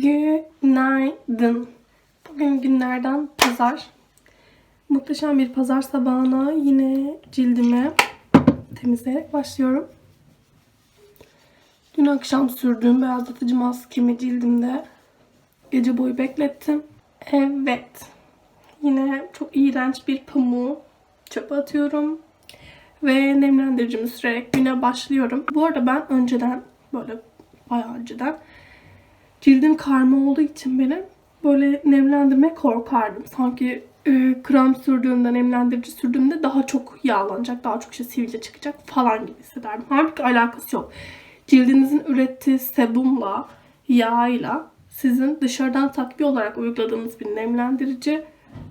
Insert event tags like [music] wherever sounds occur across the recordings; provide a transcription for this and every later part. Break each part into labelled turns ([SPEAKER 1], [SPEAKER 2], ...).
[SPEAKER 1] Günaydın. Bugün günlerden pazar. Muhteşem bir pazar sabahına yine cildimi temizleyerek başlıyorum. Dün akşam sürdüğüm beyazlatıcı maskemi cildimde gece boyu beklettim. Evet. Yine çok iğrenç bir pamuğu çöpe atıyorum. Ve nemlendiricimi sürerek güne başlıyorum. Bu arada ben önceden böyle bayağı önceden cildim karma olduğu için benim böyle nemlendirmeye korkardım. Sanki e, krem sürdüğümde, nemlendirici sürdüğümde daha çok yağlanacak, daha çok işte sivilce çıkacak falan gibi hissederdim. Halbuki alakası yok. Cildinizin ürettiği sebumla, yağıyla sizin dışarıdan takviye olarak uyguladığınız bir nemlendirici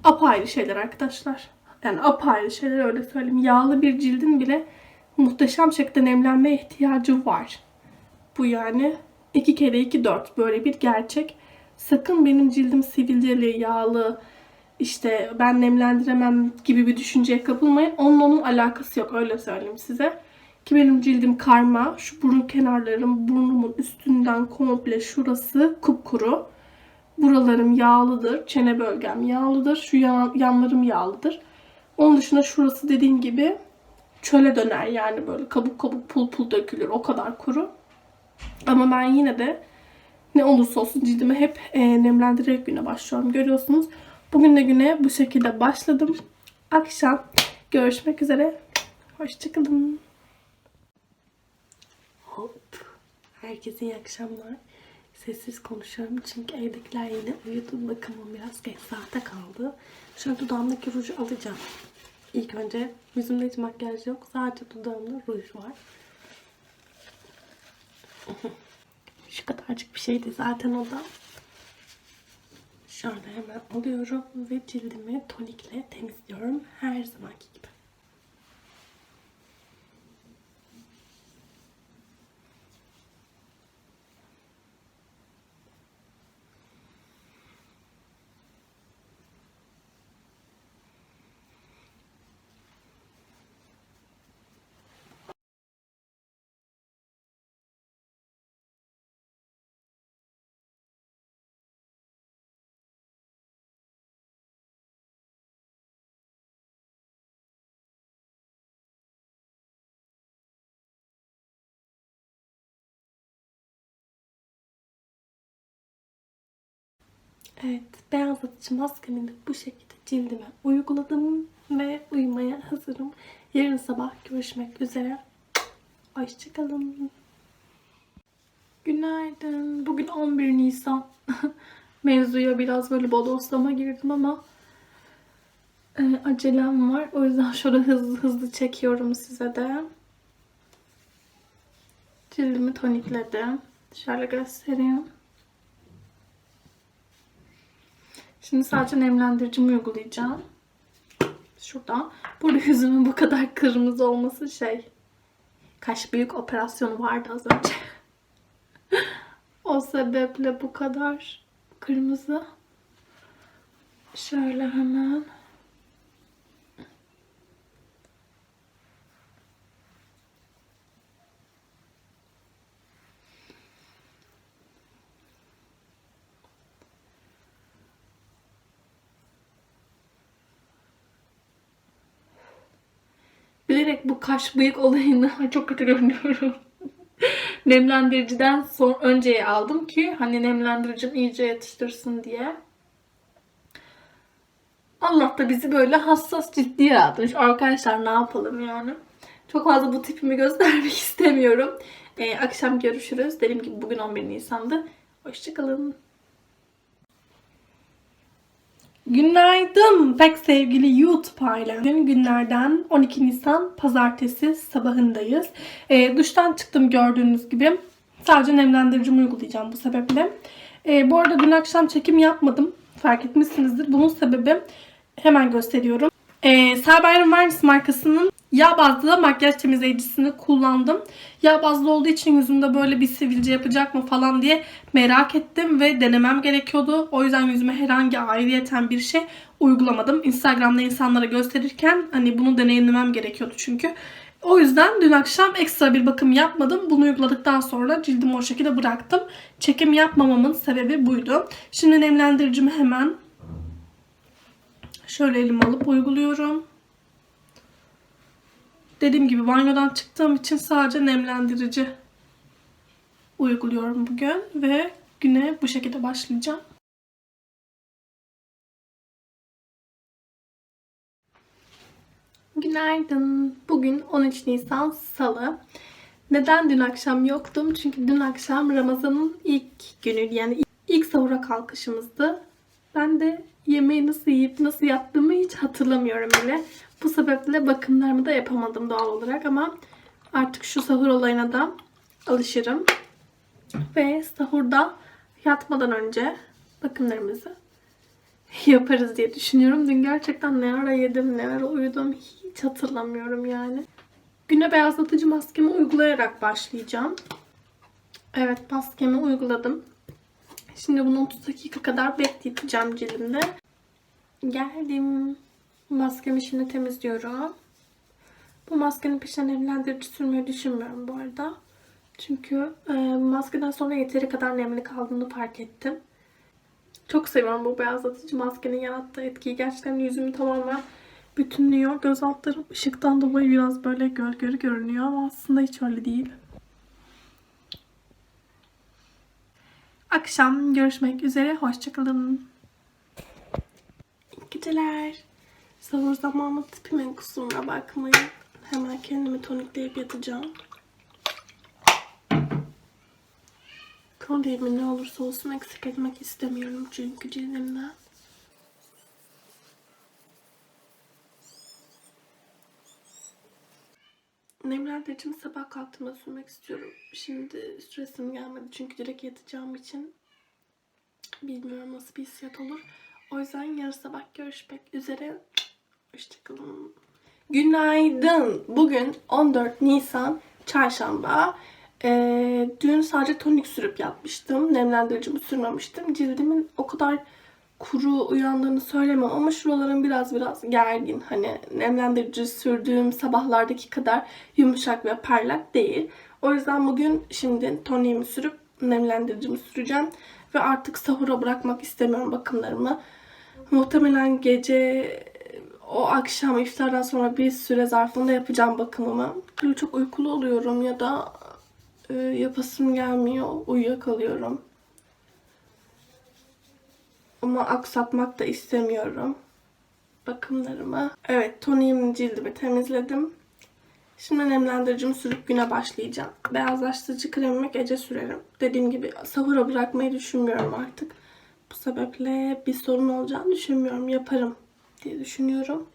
[SPEAKER 1] apayrı şeyler arkadaşlar. Yani apayrı şeyler öyle söyleyeyim. Yağlı bir cildin bile muhteşem şekilde nemlenmeye ihtiyacı var. Bu yani 2 kere 2 4 böyle bir gerçek. Sakın benim cildim sivilceli, yağlı, işte ben nemlendiremem gibi bir düşünceye kapılmayın. Onun onun alakası yok öyle söyleyeyim size. Ki benim cildim karma. Şu burun kenarlarım, burnumun üstünden komple şurası kupkuru. Buralarım yağlıdır. Çene bölgem yağlıdır. Şu yan, yanlarım yağlıdır. Onun dışında şurası dediğim gibi çöle döner yani böyle kabuk kabuk pul pul dökülür. O kadar kuru. Ama ben yine de ne olursa olsun cildimi hep e, nemlendirerek güne başlıyorum. Görüyorsunuz. Bugün de güne bu şekilde başladım. Akşam görüşmek üzere. Hoşçakalın. Hop. Herkese iyi akşamlar. Sessiz konuşuyorum çünkü evdekiler yine uyudu. Bakımım biraz geç saate kaldı. Şöyle dudağımdaki ruju alacağım. İlk önce yüzümde hiç makyaj yok. Sadece dudağımda ruj var. [laughs] Şu kadarcık bir şeydi zaten o da. Şöyle hemen alıyorum ve cildimi tonikle temizliyorum. Her zamanki gibi. Evet, beyazlatıcı maskemi bu şekilde cildime uyguladım ve uyumaya hazırım. Yarın sabah görüşmek üzere. Hoşçakalın. Günaydın. Bugün 11 Nisan. [laughs] Mevzuya biraz böyle bodoslama girdim ama e, acelem var. O yüzden şöyle hızlı hızlı çekiyorum size de. Cildimi tonikledim. Şöyle göstereyim. Şimdi sadece nemlendiricimi uygulayacağım. Şuradan. Burada yüzümün bu kadar kırmızı olması şey. Kaş büyük operasyonu vardı az önce. [laughs] o sebeple bu kadar kırmızı. Şöyle hemen. Bilerek bu kaş bıyık olayını Ay, [laughs] çok kötü görünüyorum. [laughs] Nemlendiriciden son önceye aldım ki hani nemlendiricim iyice yetiştirsin diye. Allah da bizi böyle hassas ciddi yaratmış. Arkadaşlar ne yapalım yani. Çok fazla bu tipimi göstermek [laughs] istemiyorum. Ee, akşam görüşürüz. Dediğim gibi bugün 11 Nisan'dı. Hoşçakalın. Günaydın pek sevgili YouTube ailem. Bugün günlerden 12 Nisan pazartesi sabahındayız. E, duştan çıktım gördüğünüz gibi. Sadece nemlendiricimi uygulayacağım bu sebeple. E, bu arada dün akşam çekim yapmadım. Fark etmişsinizdir. Bunun sebebi hemen gösteriyorum. E, Cyber Varnis markasının yağ bazlı makyaj temizleyicisini kullandım. Yağ bazlı olduğu için yüzümde böyle bir sivilce yapacak mı falan diye merak ettim ve denemem gerekiyordu. O yüzden yüzüme herhangi ayrıyeten bir şey uygulamadım. Instagram'da insanlara gösterirken hani bunu deneyimlemem gerekiyordu çünkü. O yüzden dün akşam ekstra bir bakım yapmadım. Bunu uyguladıktan sonra cildimi o şekilde bıraktım. Çekim yapmamamın sebebi buydu. Şimdi nemlendiricimi hemen şöyle elime alıp uyguluyorum. Dediğim gibi banyodan çıktığım için sadece nemlendirici uyguluyorum bugün ve güne bu şekilde başlayacağım. Günaydın. Bugün 13 Nisan Salı. Neden dün akşam yoktum? Çünkü dün akşam Ramazan'ın ilk günü yani ilk sahura kalkışımızdı. Ben de yemeği nasıl yiyip nasıl yattığımı hiç hatırlamıyorum bile. Bu sebeple bakımlarımı da yapamadım doğal olarak ama artık şu sahur olayına da alışırım. Ve sahurda yatmadan önce bakımlarımızı yaparız diye düşünüyorum. Dün gerçekten ne ara yedim, ne ara uyudum hiç hatırlamıyorum yani. Güne beyazlatıcı maskemi uygulayarak başlayacağım. Evet maskemi uyguladım. Şimdi bunu 30 dakika kadar bekleteceğim cildimde. Geldim. Maskemi şimdi temizliyorum. Bu maskenin peşine nemlendirici sürmeyi düşünmüyorum bu arada. Çünkü e, maskeden sonra yeteri kadar nemli kaldığını fark ettim. Çok seviyorum bu beyazlatıcı maskenin yarattığı etkiyi. Gerçekten yüzümü tamamen bütünlüyor. Göz altlarım ışıktan dolayı biraz böyle gölgeli görünüyor ama aslında hiç öyle değil. Akşam görüşmek üzere. Hoşçakalın. İyi geceler. Sahur zamanı tipimin kusuruna bakmayın. Hemen kendimi tonikleyip yatacağım. Kolyemi ne olursa olsun eksik etmek istemiyorum çünkü cildimden. Nemlendiricimi sabah kalktığımda sürmek istiyorum. Şimdi stresim gelmedi çünkü direkt yatacağım için bilmiyorum nasıl bir hissiyat olur. O yüzden yarın sabah görüşmek üzere. Hoşçakalın. Günaydın. Bugün 14 Nisan Çarşamba. Ee, dün sadece tonik sürüp yatmıştım. Nemlendiricimi sürmemiştim. Cildimin o kadar kuru uyandığını söylemem ama şuralarım biraz biraz gergin. Hani nemlendirici sürdüğüm sabahlardaki kadar yumuşak ve parlak değil. O yüzden bugün şimdi toniğimi sürüp nemlendiricimi süreceğim. Ve artık sahura bırakmak istemiyorum bakımlarımı. Muhtemelen gece o akşam iftardan sonra bir süre zarfında yapacağım bakımımı. Çok uykulu oluyorum ya da e, yapasım gelmiyor. Uyuyakalıyorum. Ama aksatmak da istemiyorum bakımlarımı. Evet toniğimi cildimi temizledim. Şimdi nemlendiricimi sürüp güne başlayacağım. Beyazlaştırıcı kremimi gece sürerim. Dediğim gibi sahura bırakmayı düşünmüyorum artık. Bu sebeple bir sorun olacağını düşünmüyorum. Yaparım diye düşünüyorum.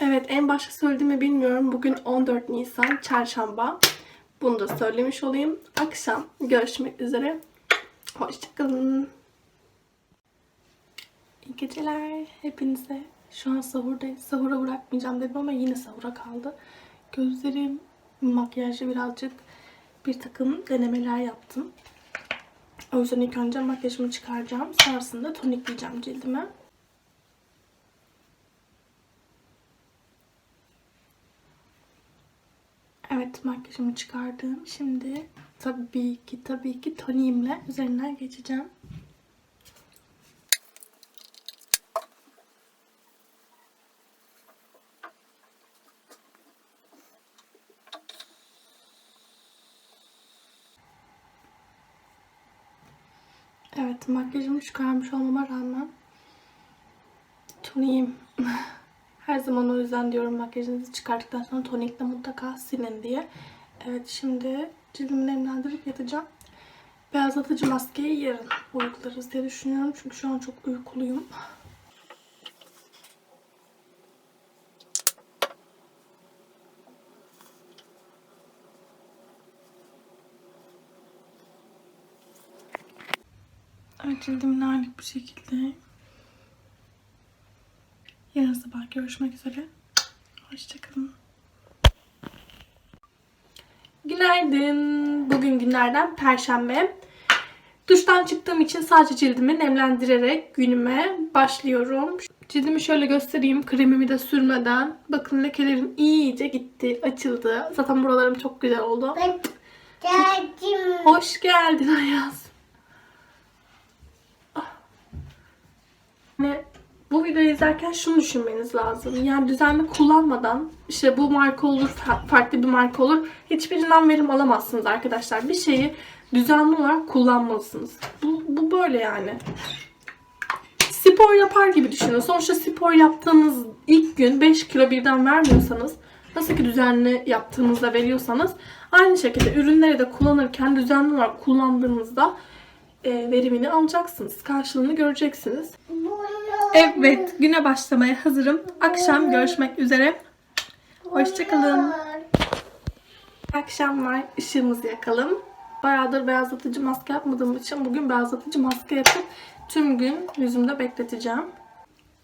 [SPEAKER 1] Evet en başta söylediğimi bilmiyorum. Bugün 14 Nisan Çarşamba. Bunu da söylemiş olayım. Akşam görüşmek üzere. Hoşçakalın. İyi geceler hepinize. Şu an sahurdayız. Sahura bırakmayacağım dedim ama yine sahura kaldı. Gözlerim makyajlı birazcık bir takım denemeler yaptım. O yüzden ilk önce makyajımı çıkaracağım. Sonrasında tonikleyeceğim cildime. Makyajımı çıkardım. Şimdi tabii ki tabii ki toniğimle üzerinden geçeceğim. Evet makyajımı çıkarmış olmama rağmen toniğim [laughs] her zaman o yüzden diyorum makyajınızı çıkarttıktan sonra tonikle mutlaka silin diye. Evet şimdi cildimi nemlendirip yatacağım. Beyazlatıcı maskeyi yarın uygularız diye düşünüyorum. Çünkü şu an çok uykuluyum. Evet cildim nanik bir şekilde Yarın sabah görüşmek üzere. Hoşçakalın. Günaydın. Bugün günlerden Perşembe. Duştan çıktığım için sadece cildimi nemlendirerek günüme başlıyorum. Cildimi şöyle göstereyim. Kremimi de sürmeden. Bakın lekelerim iyice gitti, açıldı. Zaten buralarım çok güzel oldu.
[SPEAKER 2] Geldim.
[SPEAKER 1] Hoş geldin Ayaz. Ah. Ne? Bu videoyu izlerken şunu düşünmeniz lazım. Yani düzenli kullanmadan işte bu marka olur, fa- farklı bir marka olur. Hiçbirinden verim alamazsınız arkadaşlar. Bir şeyi düzenli olarak kullanmalısınız. Bu, bu böyle yani. Spor yapar gibi düşünün. Sonuçta spor yaptığınız ilk gün 5 kilo birden vermiyorsanız nasıl ki düzenli yaptığınızda veriyorsanız aynı şekilde ürünleri de kullanırken düzenli olarak kullandığınızda e, verimini alacaksınız. Karşılığını göreceksiniz. Evet, güne başlamaya hazırım. Akşam görüşmek üzere. Hoşçakalın. Akşamlar ışığımızı yakalım. Bayağıdır beyazlatıcı maske yapmadığım için bugün beyazlatıcı maske yapıp tüm gün yüzümde bekleteceğim.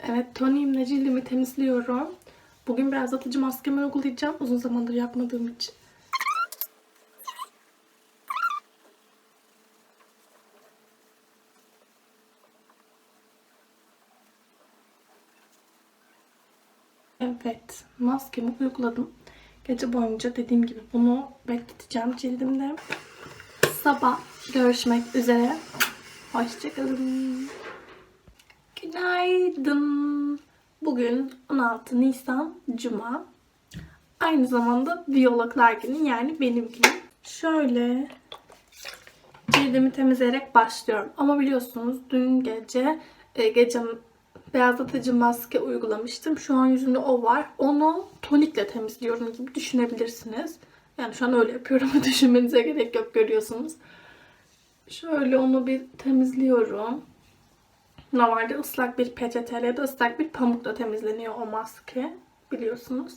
[SPEAKER 1] Evet, toniğimle cildimi temizliyorum. Bugün beyazlatıcı maskemi uygulayacağım. Uzun zamandır yapmadığım için. Evet, maskemi uyguladım. Gece boyunca dediğim gibi bunu bekleteceğim cildimde. Sabah görüşmek üzere. Hoşçakalın. Günaydın. Bugün 16 Nisan Cuma. Aynı zamanda biyologlar günü yani benim günüm. Şöyle cildimi temizleyerek başlıyorum. Ama biliyorsunuz dün gece e, gece beyazlatıcı maske uygulamıştım. Şu an yüzümde o var. Onu tonikle temizliyorum gibi düşünebilirsiniz. Yani şu an öyle yapıyorum [laughs] düşünmenize gerek yok görüyorsunuz. Şöyle onu bir temizliyorum. Normalde ıslak bir peçeteyle ya da ıslak bir pamukla temizleniyor o maske. Biliyorsunuz.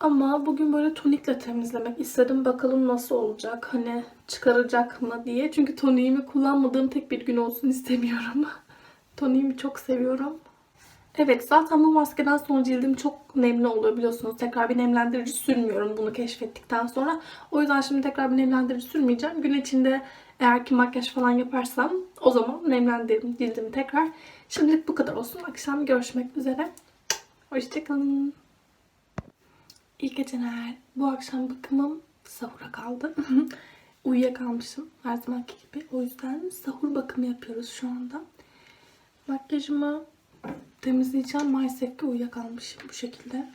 [SPEAKER 1] Ama bugün böyle tonikle temizlemek istedim. Bakalım nasıl olacak. Hani çıkaracak mı diye. Çünkü toniğimi kullanmadığım tek bir gün olsun [laughs] istemiyorum. Toniğimi çok seviyorum. Evet zaten bu maskeden sonra cildim çok nemli oluyor biliyorsunuz. Tekrar bir nemlendirici sürmüyorum bunu keşfettikten sonra. O yüzden şimdi tekrar bir nemlendirici sürmeyeceğim. Gün içinde eğer ki makyaj falan yaparsam o zaman nemlendiririm cildimi tekrar. Şimdilik bu kadar olsun. Akşam görüşmek üzere. Hoşçakalın. İyi geceler. Bu akşam bakımım sahura kaldı. [laughs] Uyuyakalmışım her zamanki gibi. O yüzden sahur bakımı yapıyoruz şu anda. Makyajımı temizleyeceğim. Maalesef ki uyuyakalmışım bu şekilde.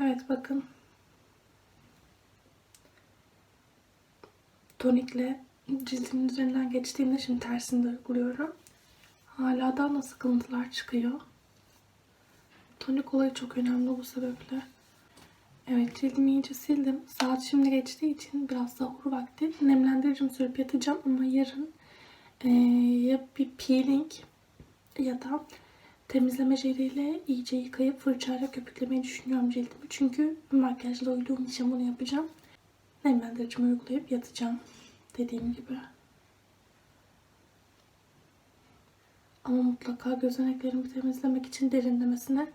[SPEAKER 1] Evet bakın. Tonikle cildimin üzerinden geçtiğimde şimdi tersini de uyguluyorum. Hala daha da sıkıntılar çıkıyor. Tonik olayı çok önemli bu sebeple. Evet cildimi iyice sildim. Saat şimdi geçtiği için biraz sahur vakti. Nemlendiricimi sürüp yatacağım ama yarın eee, ya bir peeling ya da temizleme jeliyle iyice yıkayıp fırçayla köpüklemeyi düşünüyorum cildimi. Çünkü makyajla uyduğum için bunu yapacağım. Nemlendiricimi uygulayıp yatacağım. Dediğim gibi. Ama mutlaka gözeneklerimi temizlemek için derinlemesine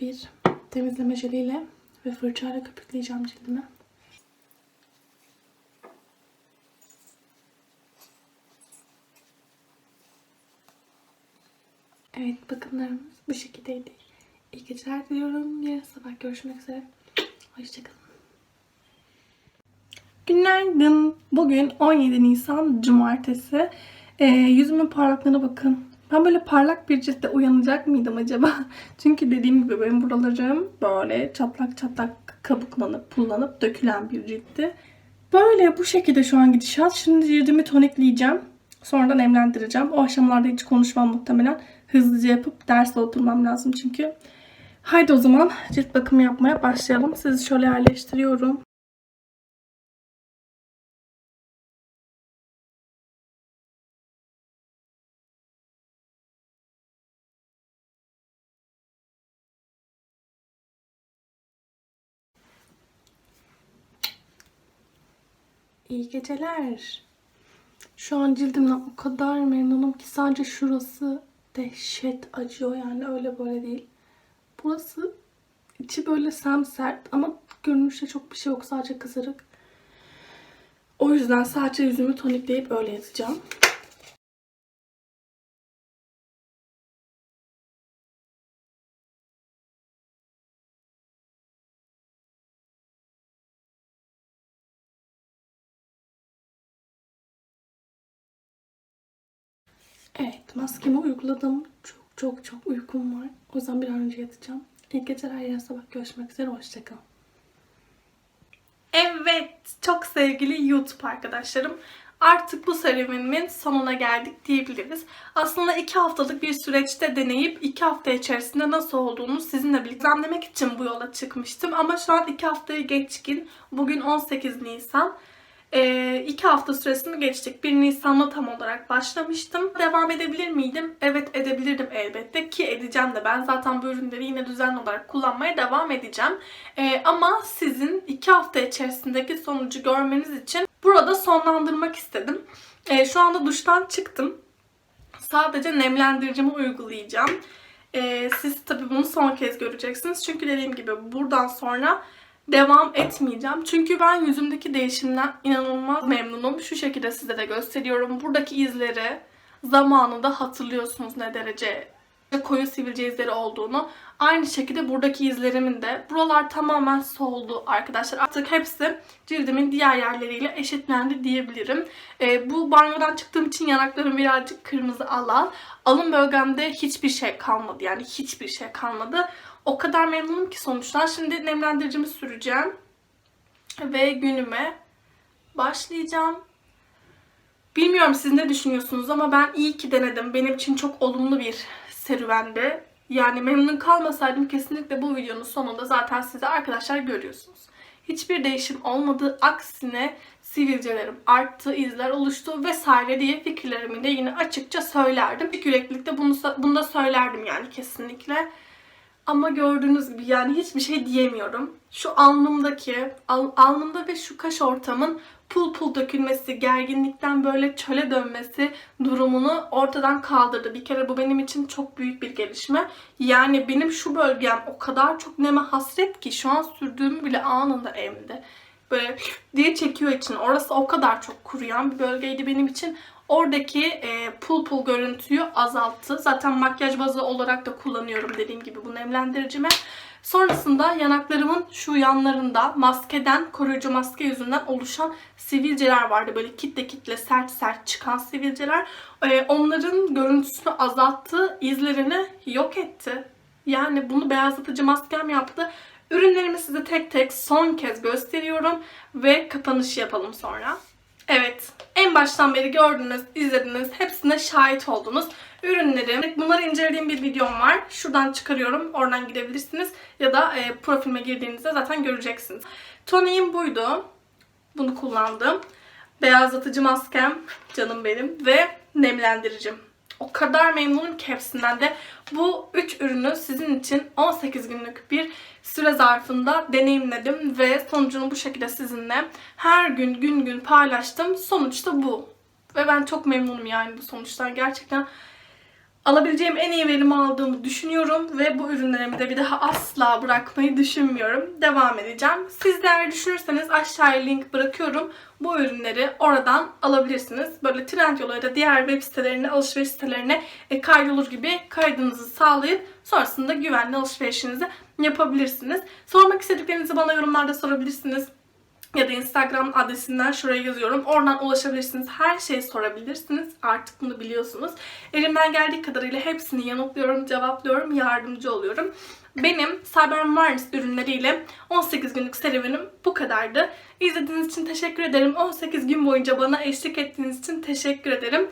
[SPEAKER 1] bir temizleme jeliyle ve fırçayla köpükleyeceğim cildimi. Evet bakımlarımız bu şekildeydi. İyi geceler diliyorum. Yarın sabah görüşmek üzere. Hoşçakalın. Günaydın. Bugün 17 Nisan Cumartesi. Ee, yüzümün parlaklığına bakın. Ben böyle parlak bir ciltte uyanacak mıydım acaba? [laughs] Çünkü dediğim gibi benim buralarım böyle çatlak çatlak kabuklanıp pullanıp dökülen bir ciltti. Böyle bu şekilde şu an gidişat. Şimdi cildimi tonikleyeceğim. Sonra da nemlendireceğim. O aşamalarda hiç konuşmam muhtemelen. Hızlıca yapıp derse oturmam lazım çünkü. Haydi o zaman cilt bakımı yapmaya başlayalım. Sizi şöyle yerleştiriyorum. İyi geceler. Şu an cildimden o kadar memnunum ki sadece şurası dehşet acıyor yani öyle böyle değil. Burası içi böyle semsert ama görünüşte çok bir şey yok sadece kızarık. O yüzden sadece yüzümü tonikleyip öyle yatacağım. Maskemi uyguladım. Çok çok çok uykum var. O yüzden bir an önce yatacağım. İyi geceler, yarın sabah görüşmek üzere. Hoşçakalın. Evet, çok sevgili YouTube arkadaşlarım. Artık bu serüvenimin sonuna geldik diyebiliriz. Aslında iki haftalık bir süreçte deneyip iki hafta içerisinde nasıl olduğunu sizinle gözlemlemek için bu yola çıkmıştım. Ama şu an iki haftayı geçkin. Bugün 18 Nisan. Ee, iki hafta süresini geçtik. 1 Nisan'da tam olarak başlamıştım. Devam edebilir miydim? Evet edebilirdim elbette ki edeceğim de. Ben zaten bu ürünleri yine düzenli olarak kullanmaya devam edeceğim. Ee, ama sizin iki hafta içerisindeki sonucu görmeniz için burada sonlandırmak istedim. Ee, şu anda duştan çıktım. Sadece nemlendiricimi uygulayacağım. Ee, siz tabii bunu son kez göreceksiniz. Çünkü dediğim gibi buradan sonra devam etmeyeceğim. Çünkü ben yüzümdeki değişimden inanılmaz memnunum. Şu şekilde size de gösteriyorum. Buradaki izleri zamanında hatırlıyorsunuz ne derece koyu sivilce izleri olduğunu. Aynı şekilde buradaki izlerimin de. Buralar tamamen soldu arkadaşlar. Artık hepsi cildimin diğer yerleriyle eşitlendi diyebilirim. Ee, bu banyodan çıktığım için yanaklarım birazcık kırmızı alan. Alın bölgemde hiçbir şey kalmadı. Yani hiçbir şey kalmadı. O kadar memnunum ki sonuçtan. Şimdi nemlendiricimi süreceğim. Ve günüme başlayacağım. Bilmiyorum siz ne düşünüyorsunuz ama ben iyi ki denedim. Benim için çok olumlu bir serüvendi. Yani memnun kalmasaydım kesinlikle bu videonun sonunda zaten size arkadaşlar görüyorsunuz. Hiçbir değişim olmadı. Aksine sivilcelerim arttı, izler oluştu vesaire diye fikirlerimi de yine açıkça söylerdim. İlk yüreklilikte bunu, bunu da söylerdim yani kesinlikle. Ama gördüğünüz gibi yani hiçbir şey diyemiyorum. Şu alnımdaki, al, alnımda ve şu kaş ortamın pul pul dökülmesi, gerginlikten böyle çöle dönmesi durumunu ortadan kaldırdı. Bir kere bu benim için çok büyük bir gelişme. Yani benim şu bölgem o kadar çok neme hasret ki şu an sürdüğümü bile anında emdi. Böyle diye çekiyor için. Orası o kadar çok kuruyan bir bölgeydi benim için. Oradaki e, pul pul görüntüyü azalttı. Zaten makyaj bazı olarak da kullanıyorum dediğim gibi bu nemlendiricime. Sonrasında yanaklarımın şu yanlarında maskeden, koruyucu maske yüzünden oluşan sivilceler vardı. Böyle kitle kitle sert sert çıkan sivilceler. E, onların görüntüsünü azalttı, izlerini yok etti. Yani bunu beyazlatıcı maskem yaptı. Ürünlerimi size tek tek son kez gösteriyorum ve kapanış yapalım sonra. Evet, en baştan beri gördünüz, izlediniz, hepsine şahit oldunuz. Ürünlerim, bunları incelediğim bir videom var. Şuradan çıkarıyorum, oradan gidebilirsiniz. Ya da e, profilime girdiğinizde zaten göreceksiniz. Toniğim buydu. Bunu kullandım. Beyazlatıcı maskem, canım benim ve nemlendiricim. O kadar memnunum ki hepsinden de. Bu 3 ürünü sizin için 18 günlük bir süre zarfında deneyimledim ve sonucunu bu şekilde sizinle her gün gün gün paylaştım. Sonuçta bu. Ve ben çok memnunum yani bu sonuçtan. Gerçekten alabileceğim en iyi verimi aldığımı düşünüyorum ve bu ürünlerimi de bir daha asla bırakmayı düşünmüyorum. Devam edeceğim. Siz de eğer düşünürseniz aşağıya link bırakıyorum. Bu ürünleri oradan alabilirsiniz. Böyle Trendyol ya da diğer web sitelerine, alışveriş sitelerine e, kaydolur gibi kaydınızı sağlayıp sonrasında güvenli alışverişinizi yapabilirsiniz. Sormak istediklerinizi bana yorumlarda sorabilirsiniz ya da Instagram adresinden şuraya yazıyorum. Oradan ulaşabilirsiniz. Her şeyi sorabilirsiniz. Artık bunu biliyorsunuz. Elimden geldiği kadarıyla hepsini yanıtlıyorum, cevaplıyorum, yardımcı oluyorum. Benim Cyber Marnis ürünleriyle 18 günlük serüvenim bu kadardı. İzlediğiniz için teşekkür ederim. 18 gün boyunca bana eşlik ettiğiniz için teşekkür ederim.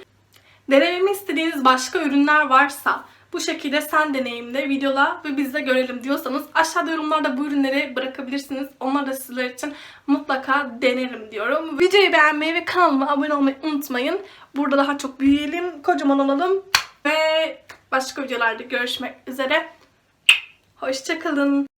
[SPEAKER 1] Denememi istediğiniz başka ürünler varsa bu şekilde sen deneyimle videola ve biz de görelim diyorsanız aşağıda yorumlarda bu ürünleri bırakabilirsiniz. Onlar da sizler için mutlaka denerim diyorum. Videoyu beğenmeyi ve kanalıma abone olmayı unutmayın. Burada daha çok büyüyelim, kocaman olalım ve başka videolarda görüşmek üzere. Hoşçakalın.